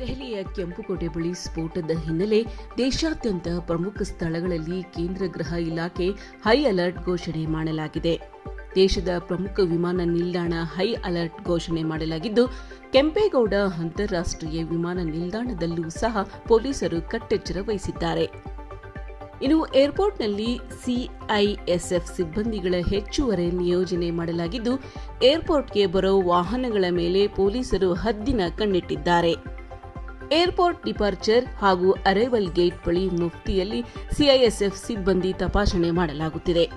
ದೆಹಲಿಯ ಕೆಂಪುಕೋಟೆ ಬಳಿ ಸ್ಫೋಟದ ಹಿನ್ನೆಲೆ ದೇಶಾದ್ಯಂತ ಪ್ರಮುಖ ಸ್ಥಳಗಳಲ್ಲಿ ಕೇಂದ್ರ ಗೃಹ ಇಲಾಖೆ ಹೈ ಅಲರ್ಟ್ ಘೋಷಣೆ ಮಾಡಲಾಗಿದೆ. ದೇಶದ ಪ್ರಮುಖ ವಿಮಾನ ನಿಲ್ದಾಣ ಹೈ ಅಲರ್ಟ್ ಘೋಷಣೆ ಮಾಡಲಾಗಿದ್ದು, ಕೆಂಪೇಗೌಡ ಅಂತಾರಾಷ್ಟ್ರೀಯ ವಿಮಾನ ನಿಲ್ದಾಣದಲ್ಲೂ ಸಹ ಪೊಲೀಸರು ಕಟ್ಟೆಚ್ಚರ ವಹಿಸಿದ್ದಾರೆ. ಇನ್ನು ಏರ್ಪೋರ್ಟ್ನಲ್ಲಿ ಸಿಐಎಸ್ಎಫ್ ಸಿಬ್ಬಂದಿಗಳ ಹೆಚ್ಚುವರಿ ನಿಯೋಜನೆ ಮಾಡಲಾಗಿದ್ದು, ಏರ್ಪೋರ್ಟ್ಗೆ ಬರೋ ವಾಹನಗಳ ಮೇಲೆ ಪೊಲೀಸರು ಹದ್ದಿನ ಕಣ್ಣಿಟ್ಟಿದ್ದಾರೆ. ಏರ್ಪೋರ್ಟ್ ಡಿಪಾರ್ಚರ್ ಹಾಗೂ ಅರೈವಲ್ ಗೇಟ್ ಬಳಿ ಮುಫ್ತಿಯಲ್ಲಿ ಸಿಐಎಸ್ಎಫ್ ಸಿಬ್ಬಂದಿ ತಪಾಸಣೆ ಮಾಡಲಾಗುತ್ತಿದೆ.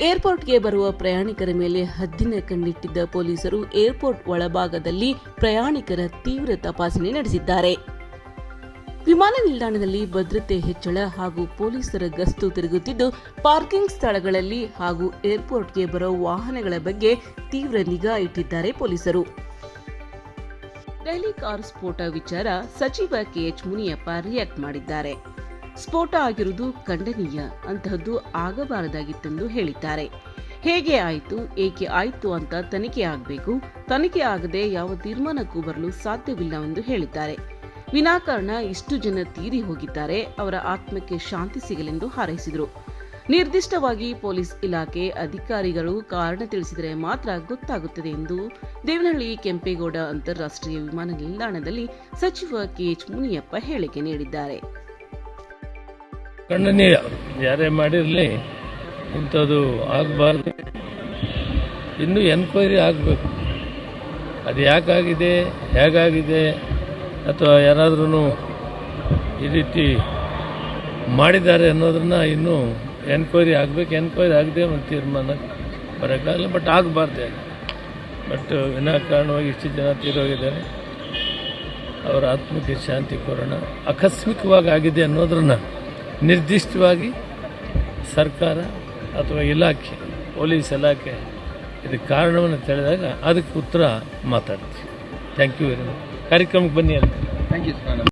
ಏರ್ಪೋರ್ಟ್ಗೆ ಬರುವ ಪ್ರಯಾಣಿಕರ ಮೇಲೆ ಹದ್ದಿನ ಕಣ್ಣಿಟ್ಟಿದ್ದ ಪೊಲೀಸರು ಏರ್ಪೋರ್ಟ್ ಒಳಭಾಗದಲ್ಲಿ ಪ್ರಯಾಣಿಕರ ತೀವ್ರ ತಪಾಸಣೆ ನಡೆಸಿದ್ದಾರೆ. ವಿಮಾನ ನಿಲ್ದಾಣದಲ್ಲಿ ಭದ್ರತೆ ಹೆಚ್ಚಳ ಹಾಗೂ ಪೊಲೀಸರ ಗಸ್ತು ತಿರುಗುತ್ತಿದ್ದು, ಪಾರ್ಕಿಂಗ್ ಸ್ಥಳಗಳಲ್ಲಿ ಹಾಗೂ ಏರ್ಪೋರ್ಟ್ಗೆ ಬರೋ ವಾಹನಗಳ ಬಗ್ಗೆ ತೀವ್ರ ನಿಗಾ ಇಟ್ಟಿದ್ದಾರೆ ಪೊಲೀಸರು. ದೆಹಲಿ ಕಾರ್ ಸ್ಫೋಟ ವಿಚಾರ ಸಚಿವ ಕೆಎಚ್ ಮುನಿಯಪ್ಪ ರಿಯಾಕ್ಟ್ ಮಾಡಿದ್ದಾರೆ. ಸ್ಫೋಟ ಆಗಿರುವುದು ಖಂಡನೀಯ, ಅಂತಹದ್ದು ಆಗಬಾರದಾಗಿತ್ತೆಂದು ಹೇಳಿದ್ದಾರೆ. ಹೇಗೆ ಆಯಿತು, ಏಕೆ ಆಯಿತು ಅಂತ ತನಿಖೆ ಆಗಬೇಕು, ತನಿಖೆ ಆಗದೆ ಯಾವ ತೀರ್ಮಾನಕ್ಕೂ ಬರಲು ಸಾಧ್ಯವಿಲ್ಲ ಎಂದು ಹೇಳಿದ್ದಾರೆ. ವಿನಾಕಾರಣ ಇಷ್ಟು ಜನ ತೀರಿ ಹೋಗಿದ್ದಾರೆ, ಅವರ ಆತ್ಮಕ್ಕೆ ಶಾಂತಿ ಸಿಗಲೆಂದು ಹಾರೈಸಿದರು. ನಿರ್ದಿಷ್ಟವಾಗಿ ಪೊಲೀಸ್ ಇಲಾಖೆ ಅಧಿಕಾರಿಗಳು ಕಾರಣ ತಿಳಿಸಿದರೆ ಮಾತ್ರ ಗೊತ್ತಾಗುತ್ತದೆ ಎಂದು ದೇವನಹಳ್ಳಿ ಕೆಂಪೇಗೌಡ ಅಂತಾರಾಷ್ಟ್ರೀಯ ವಿಮಾನ ನಿಲ್ದಾಣದಲ್ಲಿ ಸಚಿವ ಕೆಎಚ್ ಮುನಿಯಪ್ಪ ಹೇಳಿಕೆ ನೀಡಿದ್ದಾರೆ. ಖಂಡನೀಯ ಯಾರೇ ಮಾಡಿರಲಿ, ಇಂಥದ್ದು ಆಗಬಾರ್ದು. ಇನ್ನೂ ಎನ್ಕ್ವೈರಿ ಆಗಬೇಕು. ಅದು ಯಾಕಾಗಿದೆ, ಹೇಗಾಗಿದೆ, ಅಥವಾ ಯಾರಾದ್ರೂ ಈ ರೀತಿ ಮಾಡಿದ್ದಾರೆ ಅನ್ನೋದನ್ನ ಇನ್ನೂ ಎನ್ಕ್ವೈರಿ ಆಗಬೇಕು ಎನ್ಕ್ವೈರಿ ಆಗದೆ ಒಂದು ತೀರ್ಮಾನ ಬರೋಕ್ಕಾಗಲ್ಲ ಬಟ್ ಆಗಬಾರ್ದೆ ಬಟ್ ವಿನಾಕಾರಣವಾಗಿ ಇಷ್ಟು ಜನ ತೀರೋಗಿದ್ದಾರೆ. ಅವರ ಆತ್ಮಕ್ಕೆ ಶಾಂತಿ ಕೋರೋಣ ಆಕಸ್ಮಿಕವಾಗಿ ಆಗಿದೆ ಅನ್ನೋದನ್ನು ನಿರ್ದಿಷ್ಟವಾಗಿ ಸರ್ಕಾರ ಅಥವಾ ಇಲಾಖೆ, ಪೊಲೀಸ್ ಇಲಾಖೆ ಇದಕ್ಕೆ ಕಾರಣವನ್ನು ತಿಳಿದಾಗ ಅದಕ್ಕೆ ಉತ್ತರ ಮಾತಾಡ್ತೀವಿ. ಥ್ಯಾಂಕ್ ಯು ವೆರಿ ಮಚ್ ಕಾರ್ಯಕ್ರಮಕ್ಕೆ ಬನ್ನಿ ಅಂತ ಥ್ಯಾಂಕ್ ಯು